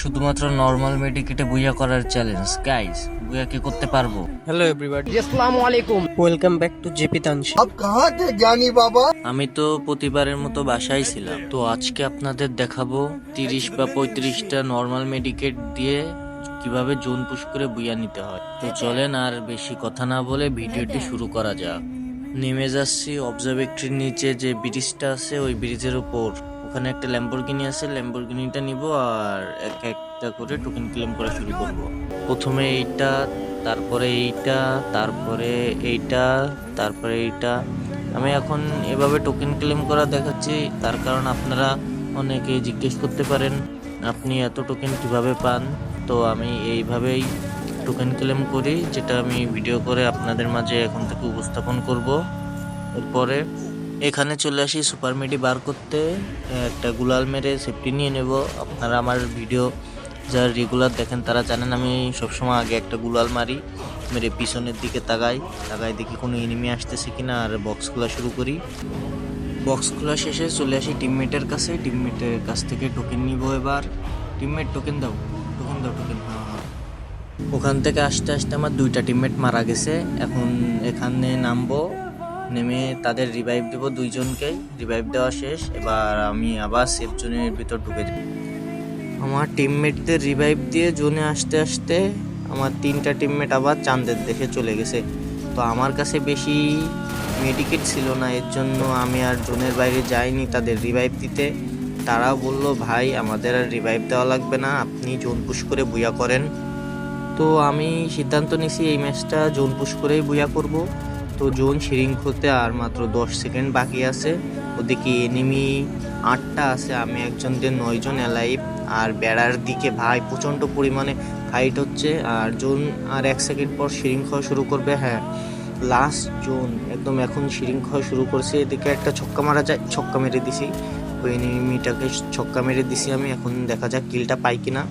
শুধুমাত্র নর্মাল মেডিকেটে বুয়া করার চ্যালেঞ্জ গাইস বুয়া কি করতে পারব? হ্যালো এভরিবডি আসসালামু আলাইকুম। ওয়েলকাম ব্যাক টু জেপি তানশি আপ কাহা কে বাবা? আমি তো প্রতিবারের মতো বাসায় ছিলাম। তো আজকে আপনাদের দেখাবো 30 বা 35টা নর্মাল মেডিকেট দিয়ে কীভাবে জোন পুশ করে বুয়া নিতে হয়। তো চলেন আর বেশি কথা না বলে ভিডিওটি শুরু করা যাক। নেমে যাচ্ছি অবজারভেটরির নিচে যে ব্রিজটা আছে ওই ব্রিজের উপর। ওখানে একটা ল্যাম্বরগিনি আছে ল্যাম্বরগিনিটা নিব আর এক একটা করে টোকেন ক্লেম করা শুরু করব। প্রথমে এইটা, তারপরে এইটা তারপরে এইটা তারপরে এইটা। আমি এখন এভাবে টোকেন ক্লেম করা দেখাচ্ছি, তার কারণ আপনারা অনেকে জিজ্ঞেস করতে পারেন, আপনি এত টোকেন কীভাবে পান? তো আমি এইভাবেই টোকেন ক্লেম করি, যেটা আমি ভিডিও করে আপনাদের মাঝে এখন থেকে উপস্থাপন করব। এরপরে এখানে চলে আসি সুপার মেডি বার করতে। একটা গুলাল মেরে সেফটি নিয়ে নেব। আপনারা আমার ভিডিও যারা রেগুলার দেখেন, তারা জানেন আমি সবসময় আগে একটা গুলাল মারি, মেরে পিছনের দিকে তাকাই। তাকাই দেখি কোনো এনিমি আসতেছে কিনা, আর বক্স খোলা শুরু করি। বক্স খোলা শেষে চলে আসি টিমমেটের কাছে। টিমমেটের কাছ থেকে টোকেন নিব এবার। টিমমেট টোকেন দাও টোকেন দাও টোকেন হ্যাঁ হ্যাঁ ওখান থেকে আসতে আসতে আমার দুইটা টিমমেট মারা গেছে। এখন এখানে নামবো। নেমে তাদের রিভাইভ দেবো দুইজনকেই রিভাইভ দেওয়া শেষ, এবার আমি আবার সেফ জোনের ভিতর ঢুকে যাব আমার টিমমেটদের রিভাইভ দিয়ে জোনে আসতে আসতে আমার তিনটা টিমমেট আবার চাঁদের দেশে চলে গেছে। তো আমার কাছে বেশি মেডিকেট ছিল না, এর জন্য আমি আর জোনের বাইরে যাইনি তাদের রিভাইভ দিতে। তারা বলল, ভাই, আমাদের আর রিভাইভ দেওয়া লাগবে না, আপনি জোন পুশ করে বুয়া করেন। তো আমি সিদ্ধান্ত নিছি এই ম্যাচটা জোন পুশ করেই বুয়া করব। জোন সিরিঙ্ক হতে আর মাত্র দশ সেকেন্ড বাকি আছে। ওদিকে এনিমি আটটা আছে, আমি একজন দিয়ে নয়জন অ্যালাইভ আর বেড়ার দিকে ভাই প্রচণ্ড পরিমাণে ফাইট হচ্ছে, আর জোন আর এক সেকেন্ড পর শিরিং হওয়া শুরু করবে হ্যাঁ। লাস্ট জোন, একদম এখন শিরিং হওয়া শুরু করছে, এদিকে একটা ছক্কা মারা যায়, ছক্কা মেরে দিছি। ওই এনিমিটাকে ছক্কা মেরে দিছি আমি, এখন দেখা যাক কিলটা পাই কিনা।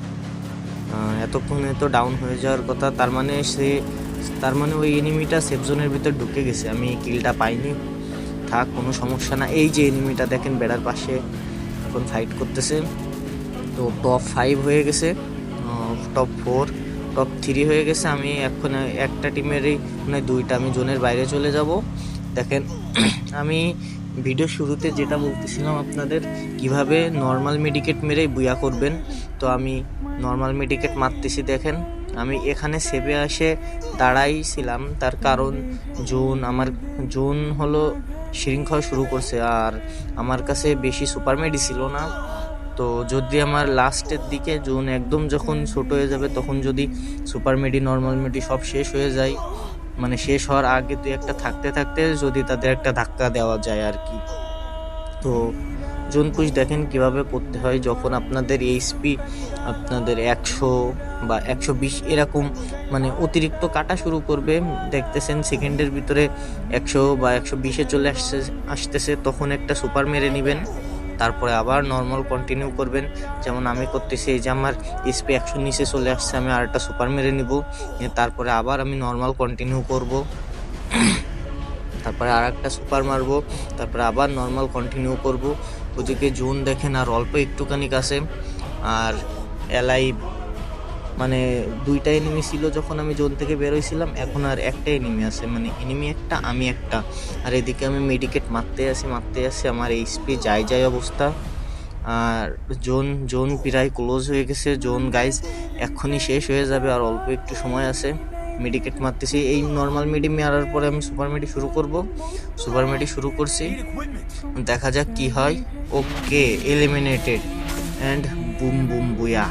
এতক্ষণে তো ডাউন হয়ে যাওয়ার কথা, তার মানে সে তার মানে ওই এনিমিটা সেফ জোনের ভিতর ঢুকে গেছে। আমি কিলটা পাইনি। থাক, কোনো সমস্যা না। এই যে এনিমিটা দেখেন, বেড়ার পাশে এখন ফাইট করতেছে। তো টপ ফাইভ হয়ে গেছে। টপ ফোর টপ থ্রি হয়ে গেছে। আমি এখন একটা টিমেরই মানে দুইটা আমি জোনের বাইরে চলে যাব। দেখেন, আমি ভিডিও শুরুতে যেটা বলতেছিলাম আপনাদের, কীভাবে নর্মাল মেডিকেট মেরেই বুয়া করবেন। তো আমি নর্মাল মেডিকেট মারতেছি, দেখেন। আমি এখানে সেভে আসে দাঁড়াইছিলাম। তার কারণ জুন, আমার জুন হলো শৃঙ্খলা শুরু করছে আর আমার কাছে বেশি সুপার মেডি ছিল না। তো যদি আমার লাস্টের দিকে জুন একদম যখন ছোট হয়ে যাবে, তখন যদি সুপার মেডি, নর্মাল মেডি সব শেষ হয়ে যায় মানে শেষ হওয়ার আগে দুই একটা থাকতে থাকতে যদি তাদের একটা ধাক্কা দেওয়া যায় আর কি। তো জোন পুশ দেখেন কীভাবে করতে হয়, যখন আপনাদের এইচপি আপনাদের একশো বা একশো বিশ এরকম মানে অতিরিক্ত কাটা শুরু করবে, দেখতেছেন সেকেন্ডের ভিতরে একশো বা একশো বিশে চলে আসছে, আসতেছে, তখন একটা সুপার মেরে নেবেন, তারপরে আবার নর্মাল কন্টিনিউ করবেন। যেমন আমি করতেছি, এই যে আমার এসপি একশো নিচে চলে আসছে, আমি আরেকটা সুপার মেরে নিব তারপরে আবার আমি নর্মাল কন্টিনিউ করব। তারপরে আর একটা সুপার মারবো, তারপরে আবার নর্মাল কন্টিনিউ করব। ওদিকে জোন দেখেন আর অল্প একটুখানি কাছে। আর এলাই মানে দুইটা এনিমি ছিল যখন আমি জোন থেকে বেরোইছিলাম এখন আর একটা এনিমি আছে। মানে এনিমি একটা, আমি একটা। আর এদিকে আমি মেডিকেট মারতে আসি মারতে আসি, আমার এইচপি যাই যাই অবস্থা। আর জোন জোন প্রায় ক্লোজ হয়ে গেছে। জোন গাইজ এক্ষুনি শেষ হয়ে যাবে আর অল্প একটু সময় আছে। মেডিকেট মারতেছি। এই নর্মাল মেডি মারার পরে আমি সুপার মেডি শুরু করব। সুপার মেডি শুরু করছি। দেখা যাক কি হয়। Okay eliminated and boom boom বুয়া